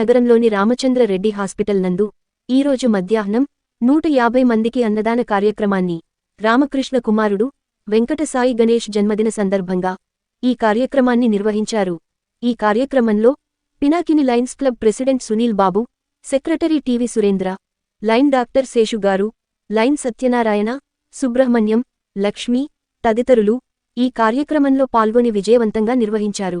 నగరంలోని రామచంద్ర రెడ్డి హాస్పిటల్ నందు ఈరోజు మధ్యాహ్నం నూట యాభై మందికి అన్నదాన కార్యక్రమాన్ని రామకృష్ణ కుమారుడు వెంకటసాయి గణేష్ జన్మదిన సందర్భంగా ఈ కార్యక్రమాన్ని నిర్వహించారు. ఈ కార్యక్రమంలో Pinakini lions club president Sunil Babu secretary T V Surendra lion doctor శేషుగారు lion Satyanarayana Subrahmanyam Lakshmi తదితరులు ఈ కార్యక్రమంలో పాల్గొని విజయవంతంగా నిర్వహించారు.